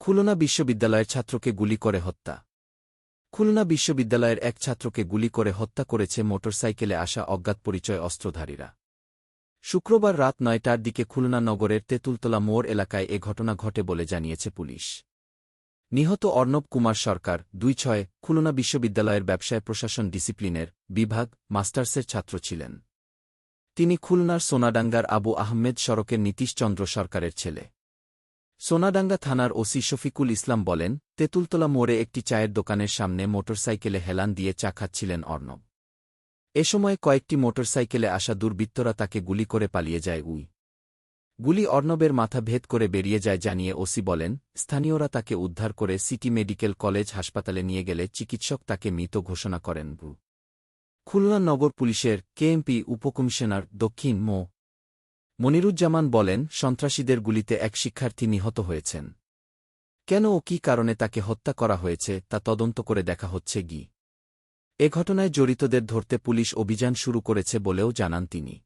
খুলনা বিশ্ববিদ্যালয়ের ছাত্রকে গুলি করে হত্যা। খুলনা বিশ্ববিদ্যালয়ের এক ছাত্রকে গুলি করে হত্যা করেছে মোটরসাইকেলে আসা অজ্ঞাত পরিচয় অস্ত্রধারীরা। শুক্রবার রাত নয়টার দিকে খুলনা নগরের তেঁতুলতলা মোড় এলাকায় এ ঘটনা ঘটে বলে জানিয়েছে পুলিশ। নিহত অর্ণব কুমার সরকার, দুই ছয়, খুলনা বিশ্ববিদ্যালয়ের ব্যবসায় প্রশাসন ডিসিপ্লিনের বিভাগ, মাস্টার্সের ছাত্র ছিলেন। তিনি খুলনার সোনাডাঙ্গার আবু আহমেদ সড়কের নীতিশচন্দ্র সরকারের ছেলে। সোনাডাঙ্গা থানার ওসি শফিকুল ইসলাম বলেন, তেঁতুলতলা মোড়ে একটি চায়ের দোকানের সামনে মোটরসাইকেলে হেলান দিয়ে চা খাচ্ছিলেন অর্ণব। এ সময় কয়েকটি মোটরসাইকেলে আসা দুর্বৃত্তরা তাকে গুলি করে পালিয়ে যায় উই। গুলি অর্ণবের মাথা ভেদ করে বেরিয়ে যায় জানিয়ে ওসি বলেন, স্থানীয়রা তাকে উদ্ধার করে সিটি মেডিকেল কলেজ হাসপাতালে নিয়ে গেলে চিকিৎসক তাকে মৃত ঘোষণা করেন বু খুলনা নগর পুলিশের কেএমপি উপকমিশনার দক্ষিণ মো. মনিরুজ্জামান বলেন, সন্ত্রাসীদের গুলিতে এক শিক্ষার্থী নিহত হয়েছেন। কেন ও কী কারণে তাকে হত্যা করা হয়েছে, তা তদন্ত করে দেখা হচ্ছে গি। এ ঘটনায় জড়িতদের ধরতে পুলিশ অভিযান শুরু করেছে বলেও জানান তিনি।